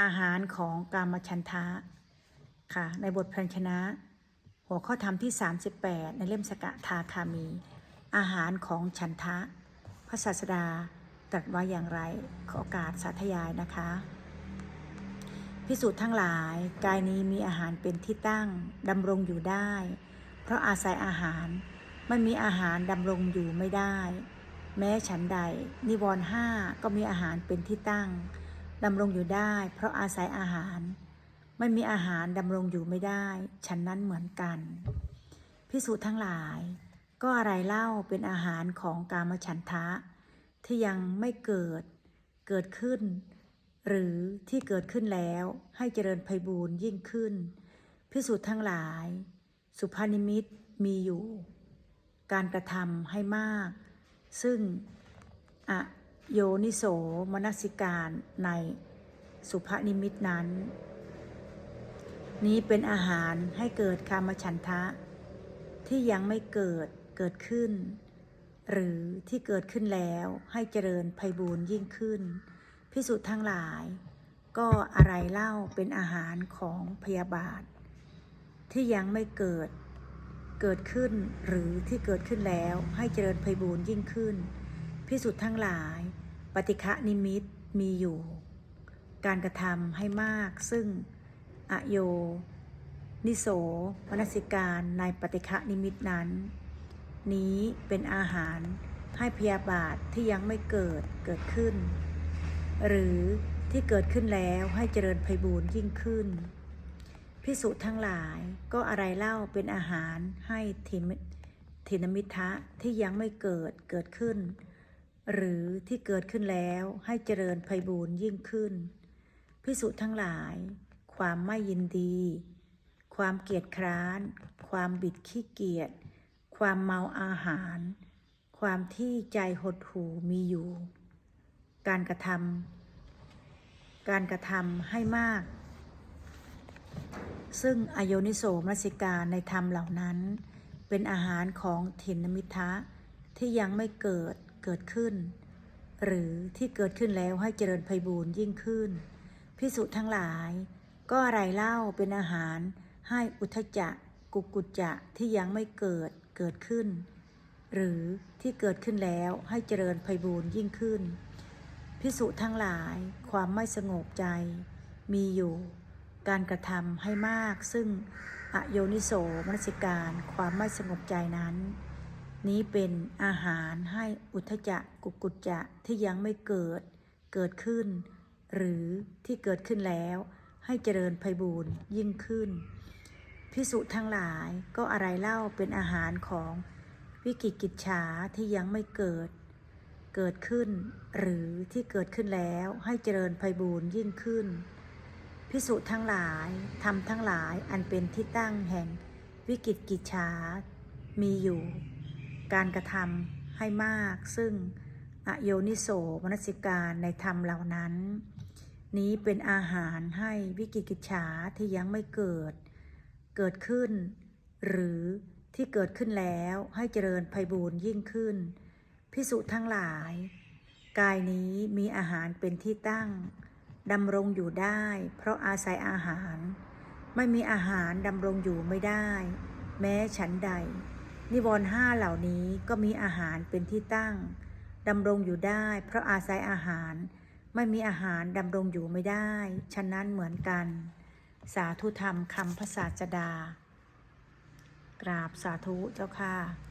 อาหารของกามฉันทะค่ะ ในบทพยัญชนะ หัวข้อธรรมที่ 38 ในเล่มสกทาคามี อาหารของฉันทะ พระศาสดาตรัสว่าอย่างไรขอโอกาสสาธยายนะคะ พิสูจน์ทั้งหลาย กายนี้มีอาหารเป็นที่ตั้งดำรงอยู่ได้ เพราะอาศัยอาหารไม่มีอาหารดำรงอยู่ไม่ได้ แม้ฉันใด นิวรณ์ห้าก็มีอาหารเป็นที่ตั้ง ดำรงอยู่ได้ เพราะอาศัยอาหาร ไม่มีอาหารดำรงอยู่ไม่ได้ ฉันนั้นเหมือนกันพิสูจน์ทั้งหลาย ก็อะไรเล่าเป็นอาหารของกามฉันทะ ที่ยังไม่เกิด เกิดขึ้น หรือที่เกิดขึ้นแล้วให้เจริญไพบูรยิ่งขึ้น พิสูจน์ทั้งหลาย สุภานิมิตมีอยู่ การกระทำให้มาก ซึ่งอะ โยนิโสมนสิการในสุภนิมิตนั้น นี้เป็นอาหารให้เกิดคามฉันทะ ที่ยังไม่เกิดเกิดขึ้น หรือที่เกิดขึ้นแล้วให้เจริญไพบูรณ์ยิ่งขึ้น พิสุทธ์ทั้งหลาย ก็อะไรเล่าเป็นอาหารของพยาบาท ที่ยังไม่เกิดเกิดขึ้นหรือที่เกิดขึ้นแล้วให้เจริญไพบูรณ์ยิ่งขึ้น พิสุทธ์ทั้งหลาย ปฏิฆะนิมิตมีอยู่ การกระทำให้มากซึ่งอโย นิโสมนสิการในปฏิฆะนิมิตนั้น นี้เป็นอาหารให้พยาบาทที่ยังไม่เกิดเกิดขึ้น หรือที่เกิดขึ้นแล้วให้เจริญไพบูรยิ่งขึ้น พิสุทั้งหลายก็อะไรเล่าเป็นอาหารให้ทิมทินมิทะที่ยังไม่เกิดเกิดขึ้น หรือที่เกิดขึ้นแล้วให้เจริญไพบูรยิ่งขึ้น พิสุทั้งหลาย ความไม่ยินดี ความเกียจคร้าน ความบิดขี้เกียจ ความเมาอาหาร ความที่ใจหดหูมีอยู่ การกระทำการกระทำให้มาก ซึ่งอโยนิโสมนสิการในธรรมเหล่านั้น เป็นอาหารของถินมิทะที่ยังไม่เกิด เกิดขึ้น หรือที่เกิดขึ้นแล้วให้เจริญไพบูรณ์ยิ่งขึ้น พิสุทั้งหลาย ก็อะไรเล่าเป็นอาหารให้อุทจจะกุกุจจะที่ยังไม่เกิดเกิดขึ้น หรือที่เกิดขึ้นแล้วให้เจริญไพบูรณ์ยิ่งขึ้น พิสุทั้งหลายความไม่สงบใจ มีอยู่การกระทำให้มากซึ่งอโยนิโสมนสิการความไม่สงบใจนั้น นี้เป็นอาหารให้อุทจจะกุกุจจะที่ยังไม่เกิด เกิดขึ้น หรือที่เกิดขึ้นแล้ว ให้เจริญไพบูรยิ่งขึ้น พิสุทั้งหลายก็อะไรเล่าเป็นอาหารของวิกิกิจฉาที่ยังไม่เกิด เกิดขึ้น หรือที่เกิดขึ้นแล้วให้เจริญไพบูรยิ่งขึ้น พิสุทั้งหลายทำทั้งหลายอันเป็นที่ตั้งแห่งวิกิกิจฉามีอยู่ การกระทำให้มาก ซึ่งอโยนิโสมนสิการในธรรมเหล่านั้น นี้เป็นอาหารให้วิกิกิจฉาที่ยังไม่เกิด เกิดขึ้น หรือที่เกิดขึ้นแล้วให้เจริญไพบูรยิ่งขึ้น พิสุทั้งหลาย กายนี้มีอาหารเป็นที่ตั้งดำรงอยู่ได้ เพราะอาศัยอาหาร ไม่มีอาหารดำรงอยู่ไม่ได้ แม้ฉันใด นิวรณ์ห้าเหล่านี้ก็มีอาหารเป็นที่ตั้งดำรงอยู่ได้ เพราะอาศัยอาหาร ไม่มีอาหารดำรงอยู่ไม่ได้ ฉะนั้นเหมือนกัน สาธุธรรมคำพระศาสดา กราบสาธุเจ้าค่ะ